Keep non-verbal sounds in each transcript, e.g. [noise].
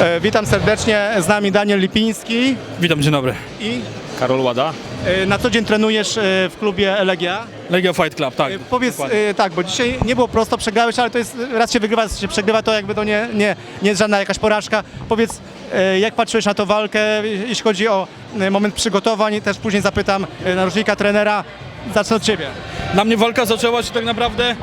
E, Witam serdecznie, z nami Daniel Lipiński Witam, dzień dobry. i Karol Łada. e, na co dzień trenujesz e, w klubie Elegia. Legia Fight Club, tak. E, Powiedz dokładnie. e, tak, bo dzisiaj nie było prosto, przegrałeś, ale to jest, raz się wygrywa, raz się przegrywa, to jakby to nie, nie, nie jest żadna jakaś porażka. Powiedz, e, jak patrzyłeś na tą walkę, jeśli chodzi o e, moment przygotowań, też później zapytam e, narożnika, trenera, zacznę od Ciebie. Dla mnie walka zaczęła się tak naprawdę...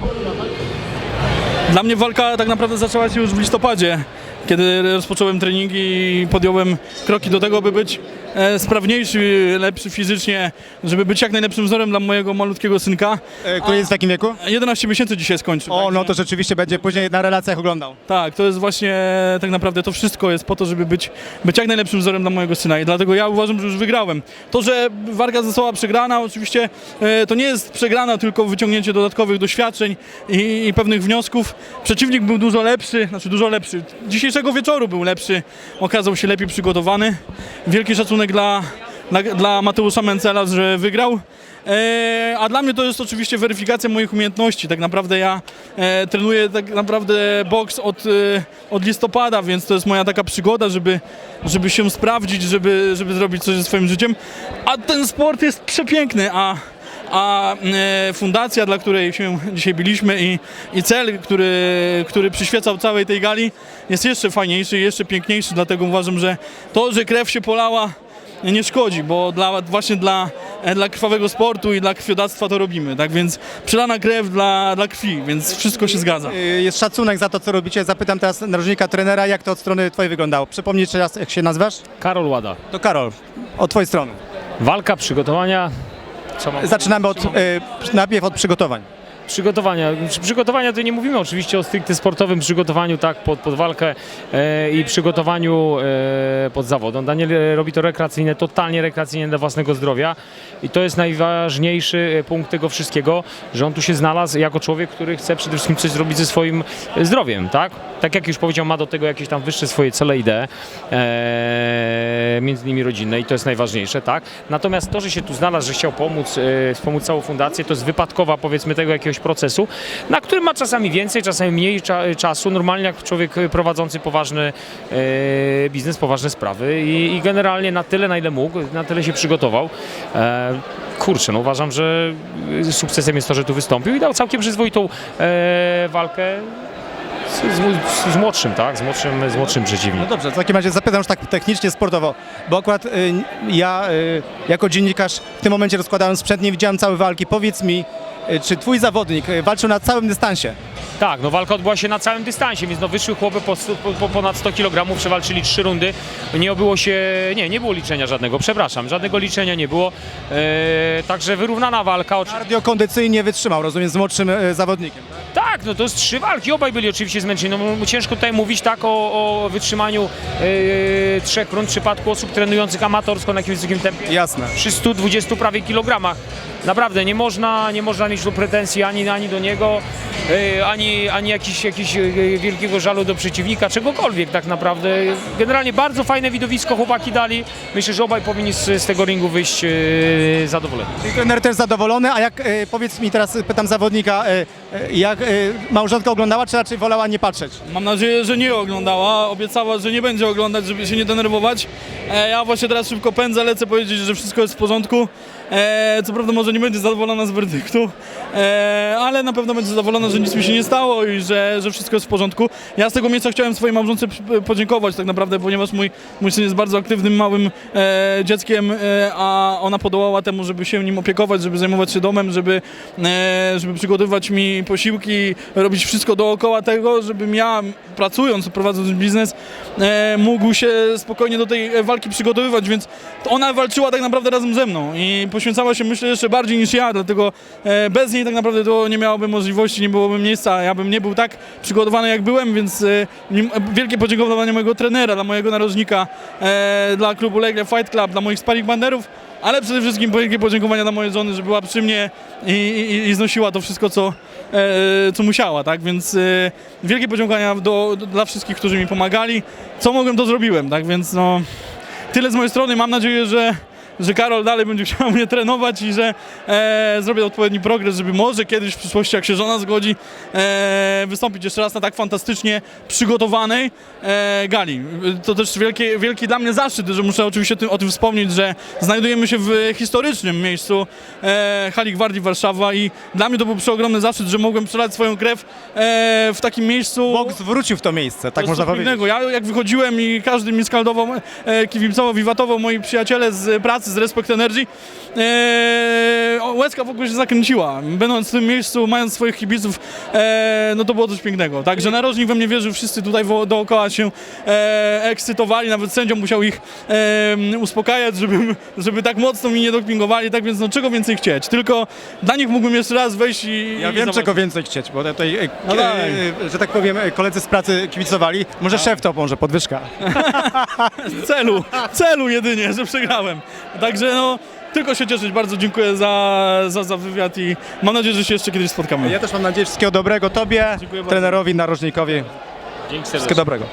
Dla mnie walka tak naprawdę zaczęła się już w listopadzie, kiedy rozpocząłem treningi i podjąłem kroki do tego, by być e, sprawniejszy, lepszy fizycznie, żeby być jak najlepszym wzorem dla mojego malutkiego synka. E, Który jest w jakim wieku? 11 miesięcy dzisiaj skończył. O, także- no to rzeczywiście będzie później na relacjach oglądał. Tak, to jest właśnie tak naprawdę to wszystko jest po to, żeby być, być jak najlepszym wzorem dla mojego syna i dlatego ja uważam, że już wygrałem. To, że walka została przegrana, oczywiście e, to nie jest przegrana, tylko wyciągnięcie dodatkowych doświadczeń i, i pewnych wniosków. Przeciwnik był dużo lepszy, znaczy dużo lepszy. Dzisiejszego wieczoru był lepszy, okazał się lepiej przygotowany. Wielki szacunek dla, dla, dla Mateusza Mencela, że wygrał. E, a dla mnie to jest oczywiście weryfikacja moich umiejętności. Tak naprawdę ja e, trenuję tak naprawdę boks od, e, od listopada, więc to jest moja taka przygoda, żeby, żeby się sprawdzić, żeby, żeby zrobić coś ze swoim życiem. A ten sport jest przepiękny, a, a e, fundacja, dla której się dzisiaj byliśmy i, i cel, który, który przyświecał całej tej gali jest jeszcze fajniejszy, jeszcze piękniejszy, dlatego uważam, że to, że krew się polała nie szkodzi, bo dla, właśnie dla, e, dla krwawego sportu i dla krwiodawstwa to robimy, tak więc przelana krew dla, dla krwi, więc wszystko się zgadza. E, Jest szacunek za to, co robicie. Zapytam teraz narożnika, trenera, jak to od strony Twojej wyglądało. Przypomnij jeszcze raz, jak się nazywasz? Karol Łada. To Karol, od Twojej strony. Walka, przygotowania. Zaczynamy od, e, najpierw od przygotowań. Przygotowania. Przy- Przygotowania to nie mówimy oczywiście o stricte sportowym przygotowaniu tak pod, pod walkę e, i przygotowaniu e, pod zawod. On, Daniel e, robi to rekreacyjne, totalnie rekreacyjne dla własnego zdrowia i to jest najważniejszy e, punkt tego wszystkiego, że on tu się znalazł jako człowiek, który chce przede wszystkim coś zrobić ze swoim e, zdrowiem, tak? Tak jak już powiedział, ma do tego jakieś tam wyższe swoje cele, idee, e, między innymi rodzinne i to jest najważniejsze, tak? Natomiast to, że się tu znalazł, że chciał pomóc, e, wspomóc całą fundację, to jest wypadkowa powiedzmy tego jakiegoś procesu, na którym ma czasami więcej, czasami mniej cza, czasu, normalnie jak człowiek prowadzący poważny e, biznes, poważne sprawy i, i generalnie na tyle, na ile mógł, na tyle się przygotował. E, kurczę, no uważam, że sukcesem jest to, że tu wystąpił i dał całkiem przyzwoitą e, walkę z, z, młodszym, tak? Z młodszym, z młodszym No przeciwnikiem. dobrze, w takim razie zapytam już tak technicznie, sportowo, bo akurat y, ja y, jako dziennikarz w tym momencie rozkładałem sprzęt, nie widziałem całej walki. Powiedz mi, y, czy Twój zawodnik y, walczył na całym dystansie? Tak, no walka odbyła się na całym dystansie, więc no wyszły chłopy po, po, po ponad 100 kg, przewalczyli trzy rundy. Nie obyło się, nie, nie było liczenia żadnego, przepraszam, żadnego liczenia nie było. E, także wyrównana walka. Oczy- Kardiokondycyjnie wytrzymał, rozumiem, z młodszym y, zawodnikiem. Tak, no to jest trzy walki, obaj byli oczywiście zmęczeni. No, ciężko tutaj mówić tak o, o wytrzymaniu e, trzech rund w przypadku osób trenujących amatorsko na jakimś wysokim tempie. Jasne. przy 120 prawie kilogramach. Naprawdę nie można, nie można mieć tu pretensji ani, ani do niego, ani, ani jakiś, jakiś e, wielkiego żalu do przeciwnika, czegokolwiek tak naprawdę. Generalnie bardzo fajne widowisko chłopaki dali. Myślę, że obaj powinni z, z tego ringu wyjść e, zadowoleni. Trener też zadowolony, a jak, powiedz mi teraz, pytam zawodnika, jak małżonka oglądała, czy raczej wolała nie patrzeć? Mam nadzieję, że nie oglądała, obiecała, że nie będzie oglądać, żeby się nie denerwować. E, ja właśnie teraz szybko pędzę, lecę powiedzieć, że wszystko jest w porządku. E, co prawda może nie będzie zadowolona z werdyktu, e, ale na pewno będzie zadowolona, że nic mi się nie stało i że, że wszystko jest w porządku. Ja z tego miejsca chciałem swojej małżonce przy- podziękować tak naprawdę, ponieważ mój, mój syn jest bardzo aktywnym, małym e, dzieckiem, e, a ona podołała temu, żeby się nim opiekować, żeby zajmować się domem, żeby, e, żeby przygotowywać mi posiłki, robić wszystko dookoła tego, żebym ja pracując, prowadząc biznes, e, mógł się spokojnie do tej e, walki przygotowywać, więc ona walczyła tak naprawdę razem ze mną i poświęcała się myślę jeszcze bardziej niż ja, dlatego e, bez niej tak naprawdę to nie miałoby możliwości, nie byłoby miejsca, ja bym nie był tak przygotowany jak byłem, więc nim- wielkie podziękowania mojego trenera, dla mojego narożnika, e, dla klubu Legia Fight Club, dla moich sparring banderów, ale przede wszystkim wielkie podziękowania dla mojej żony, że była przy mnie i, i, i znosiła to wszystko, co, e, co musiała, tak? Więc e, wielkie podziękowania do, dla wszystkich, którzy mi pomagali. Co mogłem, to zrobiłem, tak? Więc no, tyle z mojej strony. Mam nadzieję, że, że Karol dalej będzie chciał mnie trenować i że e, zrobię odpowiedni progres, żeby może kiedyś w przyszłości, jak się żona zgodzi, e, wystąpić jeszcze raz na tak fantastycznie przygotowanej e, gali. To też wielki, wielki dla mnie zaszczyt, że muszę oczywiście tym, o tym wspomnieć, że znajdujemy się w historycznym miejscu e, Hali Gwardii Warszawa i dla mnie to był przeogromny zaszczyt, że mogłem przelać swoją krew e, w takim miejscu. Boks wrócił w to miejsce, tak można powiedzieć. pięknego. Ja jak wychodziłem i każdy mi skaldował, e, kibicował, wiwatował, moi przyjaciele z pracy, z Respect Energy, e, o, łezka w ogóle się zakręciła. Będąc w tym miejscu, mając swoich kibiców, e, no to było coś pięknego. Także narożnik we mnie wierzył, wszyscy tutaj wo, dookoła się e, ekscytowali, nawet sędzią musiał ich e, uspokajać, żeby, żeby tak mocno mi nie dopingowali, tak więc no czego więcej chcieć. Tylko dla nich mógłbym jeszcze raz wejść i Ja i wiem, zobaczyć. czego więcej chcieć, bo tutaj, e, No e, e, że tak powiem, e, koledzy z pracy kibicowali. Może szef to pomoże, podwyżka. [laughs] celu, celu jedynie, że przegrałem. Także no, tylko się cieszyć. Bardzo dziękuję za, za, za wywiad i mam nadzieję, że się jeszcze kiedyś spotkamy. Ja też mam nadzieję wszystkiego dobrego Tobie, Dziękuję bardzo. trenerowi, narożnikowi. Dzięki Wszystkiego dobrego.